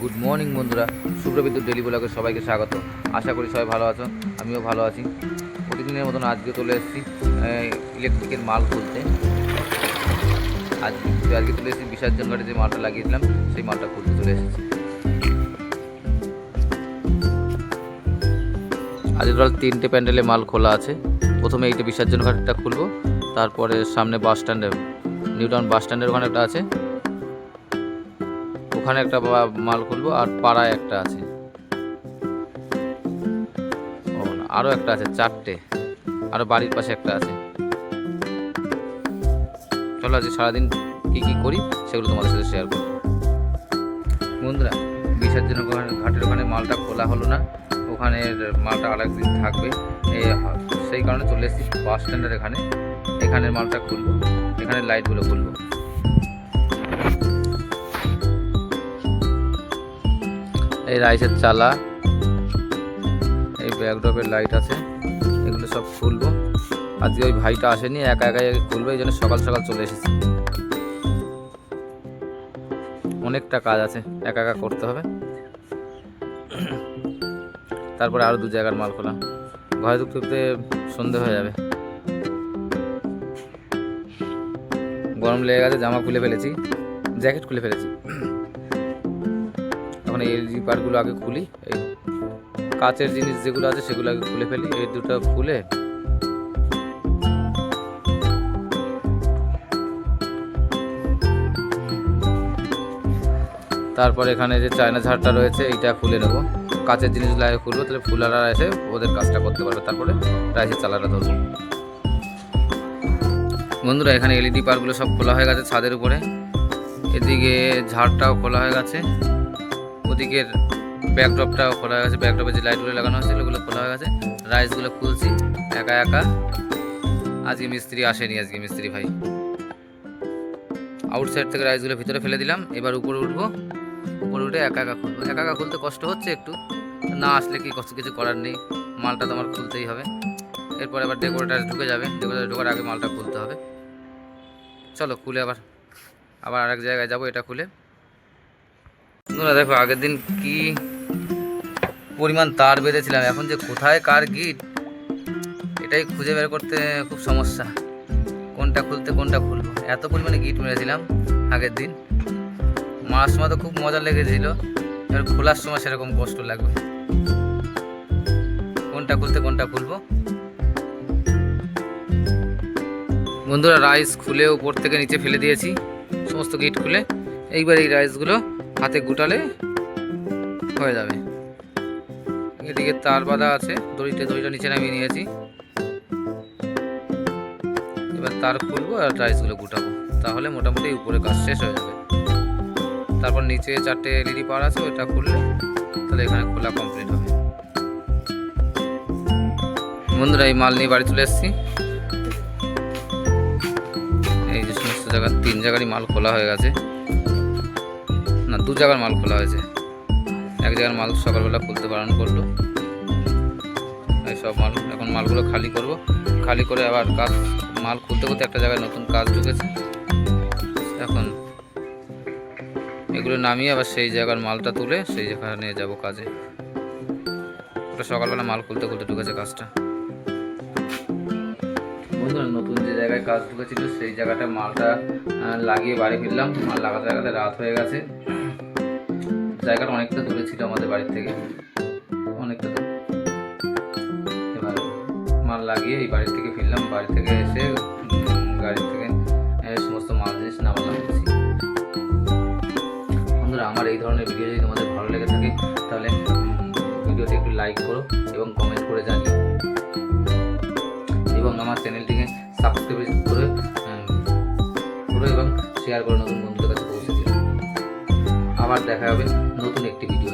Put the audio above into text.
Good morning বন্ধুরা। শুভ্রবিদ্যুৎ daily ব্লগে সবাইকে স্বাগত। আশা করি সবাই ভালো আছো, আমিও ভালো আছি। প্রতিদিনের মতন আজকে চলে এসেছি ইলেকট্রিকের মাল খুলতে। আজকে আজকে চলে এসেছি বিসর্জন ঘাটে যে মালটা লাগিয়েছিলাম, সেই মালটা খুলতে চলে এসেছি। আজ টোটাল তিনটে প্যান্ডেলে মাল খোলা আছে। প্রথমে এইটা বিসর্জন ঘাটটা খুলবো, তারপরে সামনে বাস স্ট্যান্ডে নিউটাউন বাস স্ট্যান্ডের ওখানে একটা আছে। ওখানে একটা মাল খুলবো আর পাড়ায় একটা আছে। আরও একটা আছে, চারটে। আরও বাড়ির পাশে একটা আছে। চলো আজকে সারাদিন কী কী করি সেগুলো তোমাদের সাথে শেয়ার করব। বন্ধুরা বিসর্জন ঘাটের ওখানে মালটা খোলা হলো না। ওখানে মালটা আরেকদিন থাকবে। সেই কারণে চলে এসেছি বাস স্ট্যান্ডের এখানে। এখানে মালটা খুলবো। এখানে লাইটগুলো খুলবো। এই রাইসের চালা, এই ব্যাকড্রপের লাইট আছে, এগুলো সব খুলবো। আজকে ওই ভাইটা আসেনি, একা একাই খুলবো, এই জন্য সকাল সকাল চলে এসেছি। অনেকটা কাজ আছে, একা একা করতে হবে। তারপরে আরও দু জায়গার মাল খোলা। ঘরে ঢুকতে সন্ধে হয়ে যাবে। গরম লেগে গেছে, জামা খুলে ফেলেছি জ্যাকেট খুলে ফেলেছি। এখন এই এলজি পার্টগুলো আগে খুলি, এই কাচের জিনিস যেগুলো আছে সেগুলো আগে খুলে ফেলি, এই দুটো খুলে। তারপর এখানে যে চায়না ঝাড়টা রয়েছে, এইটা খুলে নেব। কাচের জিনিসগুলো আগে খুলবো, তাহলে ফুলারা এসে ওদের কাজটা করতে পারবে, তারপরে রাইসের চালাটা ধরবো। বন্ধুরা, এখানে এলইডি পারগুলো সব খোলা হয়ে গেছে ছাদের উপরে। এদিকে ঝাড়টাও খোলা হয়ে গেছে। ওদিকের ব্যাকড্রপটাও খোলা হয়ে গেছে। ব্যাকড্রপে যে লাইটগুলো লাগানো হয়েছিল ওগুলো খোলা হয়ে গেছে। রাইসগুলো খুলছি, একা একা। আজকে মিস্ত্রি আসেনি, আজকে মিস্ত্রি ভাই। আউটসাইড থেকে রাইসগুলো ভিতরে ফেলে দিলাম, এবার উপরে উঠবো। উপরে উঠে একা একা খুলবো। একা একা খুলতে কষ্ট হচ্ছে একটু। না আসলে কি কষ্ট, কিছু করার নেই। মালটা তো আমার খুলতেই হবে। এরপর আবার ডেকোরেটার ঢুকে যাবে। ডেকোরেটার ঢোকার আগে মালটা খুলতে হবে। চলো, খুলে আবার আবার আরেক জায়গায় যাব, এটা খুলে। বন্ধুরা, দেখো আগের দিন কি পরিমাণ তার বেঁধেছিলাম। এখন যে কোথায় কার গিট, এটাই খুঁজে বের করতে খুব সমস্যা। কোনটা খুলতে, কোনটা খুলবো? এত পরিমাণে গিট মেরেছিলাম আগের দিন। মারার সময় তো খুব মজা লেগেছিল। এবার খোলার সময় সেরকম কষ্ট লাগবে। কোনটা খুলতে, কোনটা খুলবো? বন্ধুরা রাইস খুলে উপর থেকে নিচে ফেলে দিয়েছি। সমস্ত গিট খুলে। এইবার এই রাইসগুলো হাতে গুটালে হয়ে যাবে। এদিকে তার বাঁধা আছে, দড়িটা দড়িটা নিচে নামিয়ে নিয়েছি। এবার তার খুলবো আর রাইসগুলো গুটাবো। তাহলে মোটামুটি উপরে কাজ শেষ হয়ে যাবে। তারপর নিচে চারটে এলইডি পাওয়ার আছে ওইটা খুললে তাহলে এখানে খোলা কমপ্লিট হবে। বন্ধুরা, এই মাল নিয়ে বাড়ি চলে এসেছি। এই যে সমস্ত জায়গার তিন জায়গারই মাল খোলা হয়ে গেছে। না, দু জায়গার মাল খোলা হয়েছে। এক জায়গার মাল সকালবেলা খুলতে বারণ করল। এই সব মাল, এখন মালগুলো খালি করব। খালি করে আবার কাজ, মাল খুলতে খুলতে একটা জায়গায় নতুন কাজ ঢুকেছে। এখন এগুলো নামিয়ে আবার সেই জায়গার মালটা তুলে সেই জায়গায় নিয়ে যাব কাজে। ওটা সকালবেলা মাল খুলতে খুলতে ঢুকেছে কাজটা। বন্ধুরা, নতুন যে জায়গায় কাজ ঢুকেছিল, সেই জায়গাটা মালটা লাগিয়ে বাড়ি ফিরলাম। মাল লাগাতে লাগাতে রাত হয়ে গেছে। জায়গাটা অনেকটা দূরে ছিল আমাদের বাড়ির থেকে। অনেকটা দূর। এবার মাল লাগিয়ে এই বাড়ি থেকে ফিরলাম। বাড়ি থেকে এসে গাড়ি থেকে সমস্ত মাল জিনিস নামালাম। বন্ধুরা, আমার এই ধরনের ভিডিও যদি তোমাদের ভালো লেগে থাকে, তাহলে ভিডিওতে একটু লাইক করো এবং কমেন্ট করে জানিও। এবং আমার চ্যানেলটিকে সাবস্ক্রাইব করে করো এবং শেয়ার করে নতুন আবার দেখা হবে নতুন একটি ভিডিও